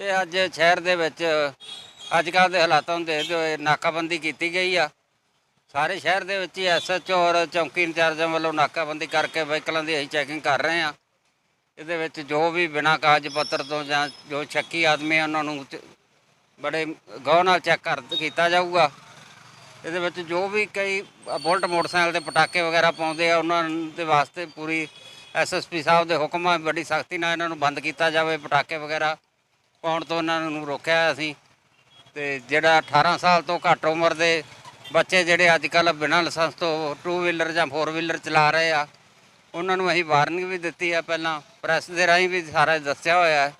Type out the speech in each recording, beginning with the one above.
ਇਹ ਅੱਜ ਸ਼ਹਿਰ ਦੇ ਵਿੱਚ ਅੱਜ ਕੱਲ੍ਹ ਦੇ ਹਾਲਾਤਾਂ ਨੂੰ ਦੇਖਦੇ ਹੋਏ ਨਾਕਾਬੰਦੀ ਕੀਤੀ ਗਈ ਆ। ਸਾਰੇ ਸ਼ਹਿਰ ਦੇ ਵਿੱਚ ਹੀ ਐਸਐਚਓ ਔਰ ਚੌਂਕੀ ਇੰਚਾਰਜਾਂ ਵੱਲੋਂ ਨਾਕਾਬੰਦੀ ਕਰਕੇ ਵਹੀਕਲਾਂ ਦੀ ਅਸੀਂ ਚੈਕਿੰਗ ਕਰ ਰਹੇ ਆ ਇਹਦੇ ਵਿੱਚ ਜੋ ਵੀ ਬਿਨਾਂ ਕਾਗਜ਼ ਪੱਤਰ ਤੋਂ ਜਾਂ ਜੋ ਸ਼ੱਕੀ ਆਦਮੀ ਆ, ਉਹਨਾਂ ਨੂੰ ਚ- ਬੜੇ ਗੌਰ ਨਾਲ ਚੈੱਕ ਕਰ ਕੀਤਾ ਜਾਊਗਾ। ਇਹਦੇ ਵਿੱਚ ਜੋ ਵੀ ਕਈ ਬੁਲਟ ਮੋਟਰਸਾਈਕਲ ਤੇ ਪਟਾਕੇ ਵਗੈਰਾ ਪਾਉਂਦੇ ਆ, ਉਹਨਾਂ ਦੇ ਵਾਸਤੇ ਪੂਰੀ ਐਸਐਸਪੀ ਸਾਹਿਬ ਦੇ ਹੁਕਮਾਂ ਬੜੀ ਸਖਤੀ ਨਾਲ ਇਹਨਾਂ ਨੂੰ ਬੰਦ ਕੀਤਾ ਜਾਵੇ, ਪਟਾਕੇ ਵਗੈਰਾ ਪਾਉਣ ਤੋਂ ਇਹਨਾਂ ਨੂੰ ਰੋਕਿਆ ਅਸੀਂ ਤੇ ਜਿਹੜਾ 18 ਸਾਲ ਤੋਂ ਘੱਟ ਉਮਰ ਦੇ ਬੱਚੇ ਜਿਹੜੇ ਅੱਜ ਕੱਲ ਬਿਨਾਂ ਲਾਇਸੈਂਸ ਤੋਂ ਟੂ ਵੀਲਰ ਜਾਂ ਫੋਰ ਵੀਲਰ ਚਲਾ ਰਹੇ ਆ ਉਹਨਾਂ ਨੂੰ ਅਸੀਂ ਵਾਰਨਿੰਗ ਵੀ ਦਿੱਤੀ ਆ ਪਹਿਲਾਂ ਪ੍ਰੈਸ ਦੇ ਰਾਹੀਂ ਵੀ ਸਾਰਾ ਦੱਸਿਆ ਹੋਇਆ ਹੈ।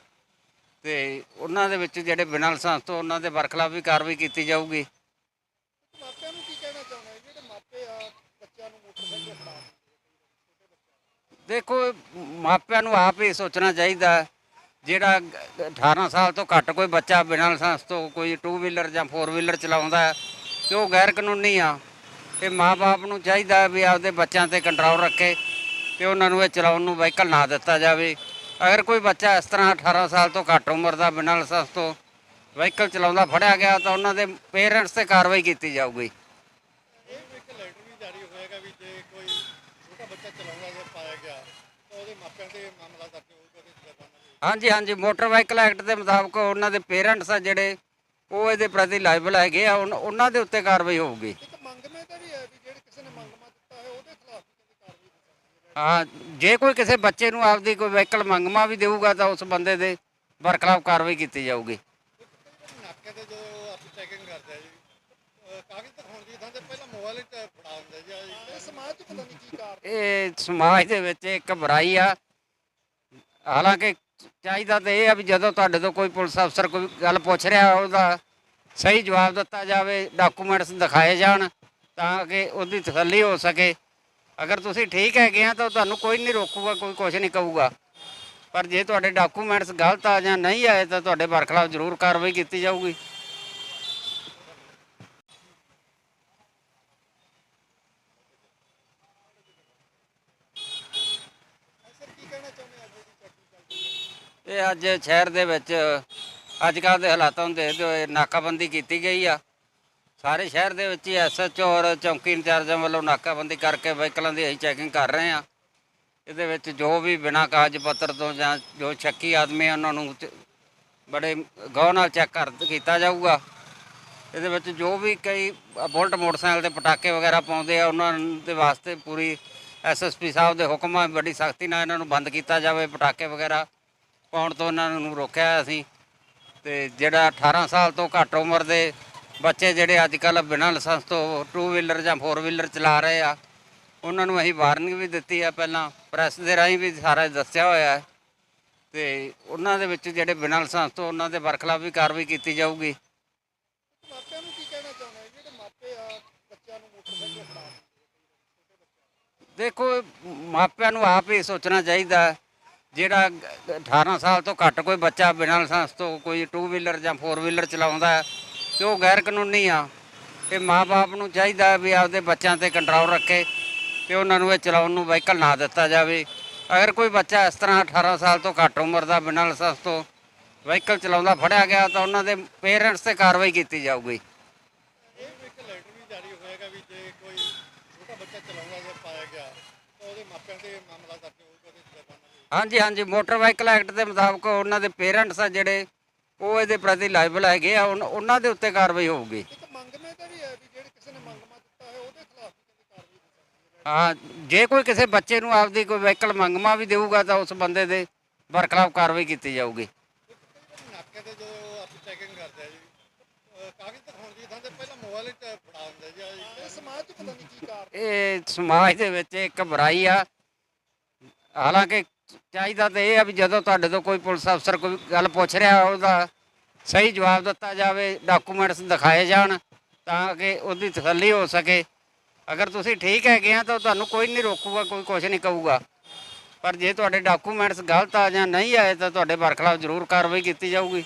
ਤੇ ਉਹਨਾਂ ਦੇ ਵਿੱਚ ਜਿਹੜੇ ਬਿਨਾਂ ਲਾਇਸੈਂਸ ਤੋਂ ਉਹਨਾਂ ਦੇ ਬਰਖਲਾਫ ਵੀ ਕਾਰਵਾਈ ਕੀਤੀ ਜਾਊਗੀ। ਮਾਪਿਆਂ ਨੂੰ ਕੀ ਕਹਿਣਾ ਚਾਹੁੰਦੇ ਜਿਹੜੇ ਮਾਪੇ ਆ ਬੱਚਿਆਂ ਨੂੰ ਮੋਟਰਸਾਈਕਲ ਫੜਾ ਦੇਖੋ ਮਾਪਿਆਂ ਨੂੰ ਆਪ ਹੀ ਸੋਚਣਾ ਚਾਹੀਦਾ ਹੈ। ਜਿਹੜਾ 18 ਸਾਲ ਤੋਂ ਘੱਟ ਕੋਈ ਬੱਚਾ ਬਿਨਾਂ ਲਾਇਸੈਂਸ ਤੋਂ ਕੋਈ ਟੂ ਵੀਲਰ ਜਾਂ ਫੋਰ ਵੀਲਰ ਚਲਾਉਂਦਾ ਹੈ, ਤੇ ਉਹ ਗੈਰ ਕਾਨੂੰਨੀ ਆ। ਇਹ ਮਾਪੇ ਨੂੰ ਚਾਹੀਦਾ ਵੀ ਆਪਦੇ ਬੱਚਿਆਂ ਤੇ ਕੰਟਰੋਲ ਰੱਖੇ, ਤੇ ਉਹਨਾਂ ਨੂੰ ਇਹ ਚਲਾਉਣ ਨੂੰ ਵਹੀਕਲ ਨਾ ਦਿੱਤਾ ਜਾਵੇ। ਅਗਰ ਕੋਈ ਬੱਚਾ ਇਸ ਤਰ੍ਹਾਂ 18 ਸਾਲ ਤੋਂ ਘੱਟ ਉਮਰ ਦਾ ਬਿਨਾਂ ਲਾਇਸੈਂਸ ਤੋਂ ਵਹੀਕਲ ਚਲਾਉਂਦਾ ਫੜਿਆ ਗਿਆ, ਤਾਂ ਉਹਨਾਂ ਦੇ ਪੇਰੈਂਟਸ ਤੇ ਕਾਰਵਾਈ ਕੀਤੀ ਜਾਊਗੀ। ਬੱਚਾ ਚਲਾਉਂਦਾ ਜੇ ਪਾਇਆ ਗਿਆ, ਤਾਂ ਉਹਦੇ ਮਾਪਿਆਂ ਤੇ ਮਾਮਲਾ ਦਰਜ ਹੋਊਗਾ ਉਹਦੇ ਜੁਰਮਾਨਾ ਵੀ ਹਾਂਜੀ ਹਾਂਜੀ ਮੋਟਰ ਵਾਹੀਕਲ ਐਕਟ ਦੇ ਮੁਤਾਬਕ ਉਹਨਾਂ ਦੇ ਪੇਰੈਂਟਸ ਆ ਜਿਹੜੇ ਉਹ ਇਹਦੇ ਪ੍ਰਤੀ ਲਾਇਬਲ ਹੈਗੇ ਆ ਉਨ- ਉਹਨਾਂ ਦੇ ਉੱਤੇ ਕਾਰਵਾਈ ਹੋਊਗੀ। ਇੱਕ ਮੰਗਮੇ ਤਾਂ ਵੀ ਹੈ ਵੀ ਜਿਹੜੇ ਕਿਸੇ ਨੇ ਮੰਗਮਾ ਦਿੱਤਾ ਹੈ ਉਹਦੇ ਖਿਲਾਫ ਵੀ ਕਹਿੰਦੇ ਕਾਰਵਾਈ ਹੋ ਸਕਦੀ ਹੈ। ਹਾਂ ਜੇ ਕੋਈ ਕਿਸੇ ਬੱਚੇ ਨੂੰ ਆਪਦੀ ਕੋਈ ਵਾਹੀਕਲ ਮੰਗਮਾ ਵੀ ਦੇਊਗਾ ਤਾਂ ਉਸ ਬੰਦੇ ਦੇ ਬਰਖਲਾਫ ਕਾਰਵਾਈ ਕੀਤੀ ਜਾਊਗੀ। ਨਾਕੇ ਤੇ ਜਦੋਂ ਆਪਾਂ ਚੈਕਿੰਗ ਕਰਦੇ ਆ ਜੀ ਅਹ ਕਾਗਜ਼ ਦਿਖਾਉਣ ਦੀ ਥਾਂ ਤੇ ਪਹਿਲਾਂ ਮੋਬਾਈਲ ਹੀ ਤੇ ਫੜਾ ਹੁੰਦਾ ਜੀ ਇਹ ਸਮਾਜ 'ਚ ਪਤਾ ਨਹੀਂ ਕੀ ਕਾਰਨ। ਇਹ ਸਮਾਜ ਦੇ ਵਿੱਚ ਇੱਕ ਬੁਰਾਈ ਆ। ਹਾਲਾਂਕਿ ਚਾਹੀਦਾ ਤਾਂ ਇਹ ਆ ਵੀ ਜਦੋਂ ਤੁਹਾਡੇ ਤੋਂ ਕੋਈ ਪੁਲਿਸ ਅਫਸਰ ਕੋਈ ਗੱਲ ਪੁੱਛ ਰਿਹਾ ਉਹਦਾ ਸਹੀ ਜਵਾਬ ਦਿੱਤਾ ਜਾਵੇ ਡਾਕੂਮੈਂਟਸ ਦਿਖਾਏ ਜਾਣ ਤਾਂ ਕਿ ਉਹਦੀ ਤਸੱਲੀ ਹੋ ਸਕੇ। ਅਗਰ ਤੁਸੀਂ ਠੀਕ ਹੈਗੇ ਆ ਤਾਂ ਤੁਹਾਨੂੰ ਕੋਈ ਨਹੀਂ ਰੋਕੂਗਾ, ਕੋਈ ਕੁਝ ਨਹੀਂ ਕਹੂਗਾ। ਪਰ ਜੇ ਤੁਹਾਡੇ ਡਾਕੂਮੈਂਟਸ ਗਲਤ ਆ ਜਾਂ ਨਹੀਂ ਆਏ ਤਾਂ ਤੁਹਾਡੇ ਬਰਖਲਾਫ ਜ਼ਰੂਰ ਕਾਰਵਾਈ ਕੀਤੀ ਜਾਊਗੀ ਸਰ ਕੀ ਕਹਿਣਾ ਚਾਹੁੰਦੇ ਆ ਜਿਹੜੀ ਚੈਕਿੰਗ ਚੱਲਦੀ ਹੈ ਇਹ ਅੱਜ ਸ਼ਹਿਰ ਦੇ ਵਿੱਚ ਅੱਜ ਕੱਲ੍ਹ ਦੇ ਹਾਲਾਤਾਂ ਨੂੰ ਦੇਖਦੇ ਹੋਏ ਨਾਕਾਬੰਦੀ ਕੀਤੀ ਗਈ ਆ। ਸਾਰੇ ਸ਼ਹਿਰ ਦੇ ਵਿੱਚ ਹੀ ਐਸਐਚਓ ਔਰ ਚੌਂਕੀ ਇੰਚਾਰਜਾਂ ਵੱਲੋਂ ਨਾਕਾਬੰਦੀ ਕਰਕੇ ਵਹੀਕਲਾਂ ਦੀ ਅਸੀਂ ਚੈਕਿੰਗ ਕਰ ਰਹੇ ਆ ਇਹਦੇ ਵਿੱਚ ਜੋ ਵੀ ਬਿਨਾਂ ਕਾਗਜ਼ ਪੱਤਰ ਤੋਂ ਜਾਂ ਜੋ ਸ਼ੱਕੀ ਆਦਮੀ ਆ, ਉਹਨਾਂ ਨੂੰ ਚ- ਬੜੇ ਗੌਰ ਨਾਲ ਚੈੱਕ ਕਰ ਕੀਤਾ ਜਾਊਗਾ। ਇਹਦੇ ਵਿੱਚ ਜੋ ਵੀ ਕਈ ਬੁਲਟ ਮੋਟਰਸਾਈਕਲ ਤੇ ਪਟਾਕੇ ਵਗੈਰਾ ਪਾਉਂਦੇ ਆ, ਉਹਨਾਂ ਦੇ ਵਾਸਤੇ ਪੂਰੀ ਐਸਐਸਪੀ ਸਾਹਿਬ ਦੇ ਹੁਕਮਾਂ ਬੜੀ ਸਖਤੀ ਨਾਲ ਇਹਨਾਂ ਨੂੰ ਬੰਦ ਕੀਤਾ ਜਾਵੇ, ਪਟਾਕੇ ਵਗੈਰਾ ਪਾਉਣ ਤੋਂ ਇਹਨਾਂ ਨੂੰ ਰੋਕਿਆ ਅਸੀਂ ਤੇ ਜਿਹੜਾ 18 ਸਾਲ ਤੋਂ ਘੱਟ ਉਮਰ ਦੇ ਬੱਚੇ ਜਿਹੜੇ ਅੱਜ ਕੱਲ ਬਿਨਾਂ ਲਾਇਸੈਂਸ ਤੋਂ ਟੂ ਵੀਲਰ ਜਾਂ ਫੋਰ ਵੀਲਰ ਚਲਾ ਰਹੇ ਆ ਉਹਨਾਂ ਨੂੰ ਅਸੀਂ ਵਾਰਨਿੰਗ ਵੀ ਦਿੱਤੀ ਆ ਪਹਿਲਾਂ ਪ੍ਰੈਸ ਦੇ ਰਾਹੀਂ ਵੀ ਸਾਰਾ ਦੱਸਿਆ ਹੋਇਆ ਹੈ। ਤੇ ਉਹਨਾਂ ਦੇ ਵਿੱਚ ਜਿਹੜੇ ਬਿਨਾਂ ਲਾਇਸੈਂਸ ਤੋਂ ਉਹਨਾਂ ਦੇ ਬਰਖਲਾਫ ਵੀ ਕਾਰਵਾਈ ਕੀਤੀ ਜਾਊਗੀ। ਮਾਪਿਆਂ ਨੂੰ ਕੀ ਕਹਿਣਾ ਚਾਹੁੰਦੇ ਜਿਹੜੇ ਮਾਪੇ ਆ ਬੱਚਿਆਂ ਨੂੰ ਮੋਟਰਸਾਈਕਲ ਫੜਾ ਦੇਖੋ ਮਾਪਿਆਂ ਨੂੰ ਆਪ ਹੀ ਸੋਚਣਾ ਚਾਹੀਦਾ ਹੈ। ਜਿਹੜਾ 18 ਸਾਲ ਤੋਂ ਘੱਟ ਕੋਈ ਬੱਚਾ ਬਿਨਾਂ ਲਾਇਸੈਂਸ ਤੋਂ ਕੋਈ ਟੂ ਵੀਲਰ ਜਾਂ ਫੋਰ ਵੀਲਰ ਚਲਾਉਂਦਾ ਹੈ, ਤੇ ਉਹ ਗੈਰ ਕਾਨੂੰਨੀ ਆ। ਇਹ ਮਾਪੇ ਨੂੰ ਚਾਹੀਦਾ ਵੀ ਆਪਦੇ ਬੱਚਿਆਂ ਤੇ ਕੰਟਰੋਲ ਰੱਖੇ ਤੇ ਉਹਨਾਂ ਨੂੰ ਇਹ ਚਲਾਉਣ ਨੂੰ ਵਹੀਕਲ ਨਾ ਦਿੱਤਾ ਜਾਵੇ। ਅਗਰ ਕੋਈ ਬੱਚਾ ਇਸ ਤਰ੍ਹਾਂ 18 ਸਾਲ ਤੋਂ ਘੱਟ ਉਮਰ ਦਾ ਬਿਨਾਂ ਲਾਇਸੈਂਸ ਤੋਂ ਵਹੀਕਲ ਚਲਾਉਂਦਾ ਫੜਿਆ ਗਿਆ, ਤਾਂ ਉਹਨਾਂ ਦੇ ਪੇਰੈਂਟਸ ਤੇ ਕਾਰਵਾਈ ਕੀਤੀ ਜਾਊਗੀ। ਬੱਚਾ ਚਲਾਉਂਦਾ ਜੇ ਪਾਇਆ ਗਿਆ, ਤਾਂ ਉਹਦੇ ਮਾਪਿਆਂ ਤੇ ਮਾਮਲਾ ਦਰਜ ਹੋਊਗਾ ਉਹਦੇ ਜੁਰਮਾਨਾ ਵੀ ਹਾਂਜੀ ਹਾਂਜੀ ਮੋਟਰ ਵਾਹੀਕਲ ਐਕਟ ਦੇ ਮੁਤਾਬਕ ਉਹਨਾਂ ਦੇ ਪੇਰੈਂਟਸ ਆ ਜਿਹੜੇ ਉਹ ਇਹਦੇ ਪ੍ਰਤੀ ਲਾਇਬਲ ਹੈਗੇ ਆ ਉਨ- ਉਹਨਾਂ ਦੇ ਉੱਤੇ ਕਾਰਵਾਈ ਹੋਊਗੀ। ਇੱਕ ਮੰਗਮੇ ਤਾਂ ਵੀ ਹੈ ਵੀ ਜਿਹੜੇ ਕਿਸੇ ਨੇ ਮੰਗਮਾ ਦਿੱਤਾ ਹੈ ਉਹਦੇ ਖਿਲਾਫ ਵੀ ਕਹਿੰਦੇ ਕਾਰਵਾਈ ਹੋ ਸਕਦੀ ਹੈ। ਹਾਂ ਜੇ ਕੋਈ ਕਿਸੇ ਬੱਚੇ ਨੂੰ ਆਪਦੀ ਕੋਈ ਵਾਹੀਕਲ ਮੰਗਮਾ ਵੀ ਦੇਊਗਾ ਤਾਂ ਉਸ ਬੰਦੇ ਦੇ ਬਰਖਲਾਫ ਕਾਰਵਾਈ ਕੀਤੀ ਜਾਊਗੀ। ਨਾਕੇ ਤੇ ਜਦੋਂ ਆਪਾਂ ਚੈਕਿੰਗ ਕਰਦੇ ਆ ਜੀ ਅਹ ਕਾਗਜ਼ ਦਿਖਾਉਣ ਦੀ ਥਾਂ ਤੇ ਪਹਿਲਾਂ ਮੋਬਾਈਲ ਹੀ ਤੇ ਫੜਾ ਹੁੰਦਾ ਜੀ ਇਹ ਸਮਾਜ 'ਚ ਪਤਾ ਨਹੀਂ ਕੀ ਕਾਰਨ। ਇਹ ਸਮਾਜ ਦੇ ਵਿੱਚ ਇੱਕ ਬੁਰਾਈ ਆ। ਹਾਲਾਂਕਿ ਚਾਹੀਦਾ ਤਾਂ ਇਹ ਆ ਵੀ ਜਦੋਂ ਤੁਹਾਡੇ ਤੋਂ ਕੋਈ ਪੁਲਿਸ ਅਫਸਰ ਕੋਈ ਗੱਲ ਪੁੱਛ ਰਿਹਾ ਉਹਦਾ ਸਹੀ ਜਵਾਬ ਦਿੱਤਾ ਜਾਵੇ ਡਾਕੂਮੈਂਟਸ ਦਿਖਾਏ ਜਾਣ ਤਾਂ ਕਿ ਉਹਦੀ ਤਸੱਲੀ ਹੋ ਸਕੇ। ਅਗਰ ਤੁਸੀਂ ਠੀਕ ਹੈਗੇ ਆ ਤਾਂ ਤੁਹਾਨੂੰ ਕੋਈ ਨਹੀਂ ਰੋਕੂਗਾ, ਕੋਈ ਕੁਝ ਨਹੀਂ ਕਹੂਗਾ। ਪਰ ਜੇ ਤੁਹਾਡੇ ਡਾਕੂਮੈਂਟਸ ਗਲਤ ਆ ਜਾਂ ਨਹੀਂ ਆਏ ਤਾਂ ਤੁਹਾਡੇ ਬਰਖਲਾਫ ਜ਼ਰੂਰ ਕਾਰਵਾਈ ਕੀਤੀ ਜਾਊਗੀ।